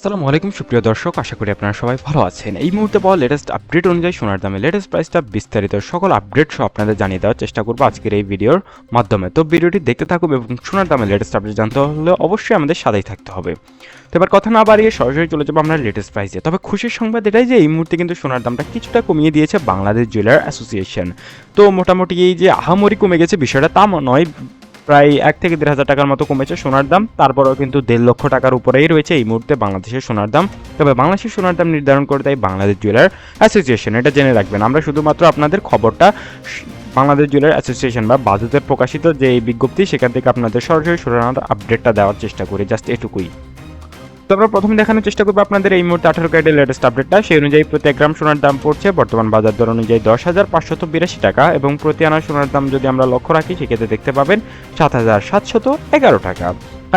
আসসালামু আলাইকুম, সুপ্রিয় দর্শক, আশা করি আপনারা সবাই ভালো আছেন। এই মুহূর্তে পাওয়া লেটেস্ট আপডেট অনুযায়ী সোনার দামে লেটেস্ট প্রাইসটা বিস্তারিত সকল আপডেট সহ আপনাদের জানিয়ে দেওয়ার চেষ্টা করব আজকের এই ভিডিওর মাধ্যমে। তো ভিডিওটি দেখতে থাকুন এবং সোনার দামে লেটেস্ট আপডেট জানতে হলে অবশ্যই আমাদের সাথেই থাকতে হবে। তো এবার কথা না বাড়িয়ে সরাসরি চলে যাব আমরা লেটেস্ট প্রাইসে তবে খুশির সংবাদ এটাই যে এই মুহূর্তে কিন্তু সোনার দামটা কিছুটা কমিয়ে দিয়েছে বাংলাদেশ জুয়েলার অ্যাসোসিয়েশন তো মোটামুটি এই যে আহামরি কমে গেছে বিষয়টা তা নয় প্রায় এক থেকে দেড় হাজার টাকার মতো কমেছে সোনার দাম। তারপরেও কিন্তু দেড় লক্ষ টাকার উপরেই রয়েছে এই মুহূর্তে বাংলাদেশের সোনার দাম। তবে বাংলাদেশের সোনার দাম নির্ধারণ করে দেয় বাংলাদেশ জুয়েলার অ্যাসোসিয়েশন। এটা জেনে রাখবেন। আমরা শুধুমাত্র আপনাদের খবরটা বাংলাদেশ জুয়েলার অ্যাসোসিয়েশন বা বাজেটের প্রকাশিত যে বিজ্ঞপ্তি, সেখান থেকে আপনাদের সরাসরি সোনার আপডেটটা দেওয়ার চেষ্টা করি। জাস্ট এটুকুই। তো আমরা প্রথমে দেখানোর চেষ্টা করব আপনাদের এই মুহূর্তে আঠারো ক্যারেটের লেটেস্ট আপডেটটা সেই অনুযায়ী প্রতি গ্রাম সোনার দাম পড়ছে বর্তমান বাজার দর অনুযায়ী দশ হাজার পাঁচশত বিরাশি টাকা এবং প্রতি আনা সোনার দাম যদি আমরা লক্ষ্য রাখি, সেক্ষেত্রে দেখতে পাবেন সাত হাজার সাতশত এগারো টাকা।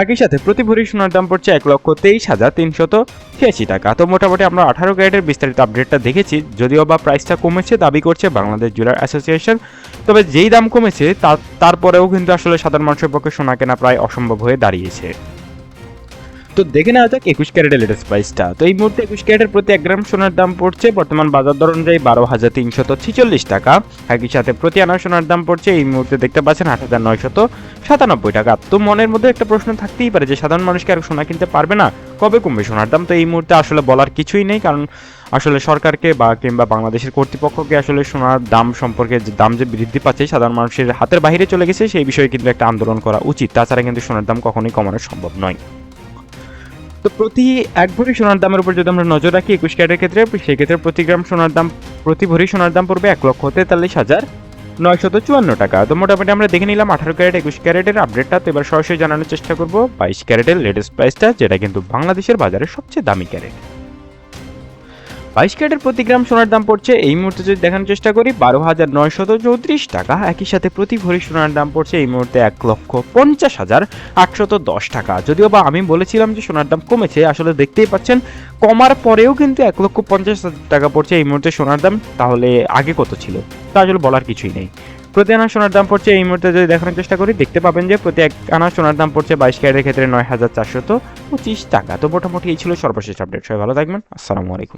একই সাথে প্রতি ভরি সোনার দাম পড়ছে এক লক্ষ তেইশ হাজার তিনশত ছিয়াশি টাকা। তো মোটামুটি আমরা আঠারো ক্যারেটের বিস্তারিত আপডেটটা দেখেছি, যদিও বা প্রাইসটা কমেছে, দাবি করছে বাংলাদেশ জুয়েলার অ্যাসোসিয়েশন। তবে যেই দাম কমেছে তারপরেও কিন্তু আসলে সাধারণ মানুষের পক্ষে সোনা কেনা প্রায় অসম্ভব হয়ে দাঁড়িয়েছে। তো দেখে নেওয়া যাক একুশ ক্যারেটের লেটেস্ট প্রাইসটা তো এই মুহূর্তে একুশ ক্যারেটের প্রতি এক গ্রাম সোনার দাম পড়ছে বর্তমান বাজার দর অনুযায়ী বারো হাজার তিনশত ছিচল্লিশ টাকা। একই সাথে প্রতি আনা সোনার দাম পড়ছে এই মুহূর্তে দেখতে পাচ্ছেন আট হাজার নয়শত সাতানব্বই টাকা। তো মনের মধ্যে একটা প্রশ্ন থাকতেই পারে যে, সাধারণ মানুষকে আর সোনা কিনতে পারবে না? কবে কমবে সোনার দাম? তো এই মুহূর্তে আসলে বলার কিছুই নেই, কারণ আসলে সরকারকে বা কিংবা বাংলাদেশের কর্তৃপক্ষকে আসলে সোনার দাম সম্পর্কে যে দাম যে বৃদ্ধি পাচ্ছে, সাধারণ মানুষের হাতের বাইরে চলে গেছে, সেই বিষয়ে কিন্তু একটা আন্দোলন করা উচিত। তাছাড়া কিন্তু সোনার দাম কখনোই কমানো সম্ভব নয়। তো প্রতি এক ভরি সোনার দামের উপর যদি আমরা নজর রাখি একুশ ক্যারেটের ক্ষেত্রে সেক্ষেত্রে প্রতি গ্রাম সোনার দাম, প্রতি ভরি সোনার দাম পড়বে এক লক্ষ তেতাল্লিশ হাজার নয়শত চুয়ান্ন টাকা। তো মোটামুটি আমরা দেখে নিলাম আঠারো ক্যারেট, একুশ ক্যারেটের আপডেটটা তো এবার সরাসরি জানানোর চেষ্টা করব, বাইশ ক্যারেটের লেটেস্ট প্রাইসটা যেটা কিন্তু বাংলাদেশের বাজারে সবচেয়ে দামি ক্যারেট। বাইশ ক্যারেটের প্রতি গ্রাম সোনার দাম পড়ছে। এই মুহূর্তে যদি দেখানোর চেষ্টা করি, বারো হাজার নয়শত চৌত্রিশ টাকা। একই সাথে প্রতি ভরি সোনার দাম পড়ছে এই মুহূর্তে এক লক্ষ পঞ্চাশ হাজার আটশত দশ টাকা। যদিও বা আমি বলেছিলাম যে সোনার দাম কমেছে, আসলে দেখতেই পাচ্ছেন, কমার পরেও কিন্তু এক লক্ষ পঞ্চাশ হাজার টাকা পড়ছে এই মুহূর্তে সোনার দাম। তাহলে আগে কত ছিল? তা আসলে বলার কিছুই নেই। প্রতি আনা সোনার দাম পড়ছে এই মুহূর্তে যদি দেখানোর চেষ্টা করি, দেখতে পাবেন যে প্রতি এক আনা সোনার দাম পড়ছে বাইশ ক্যারেটের ক্ষেত্রে নয় হাজার চারশত পঁচিশ টাকা। তো মোটামুটি এই ছিল সর্বশেষ আপডেট। সবাই ভালো থাকবেন। আসসালামু আলাইকুম।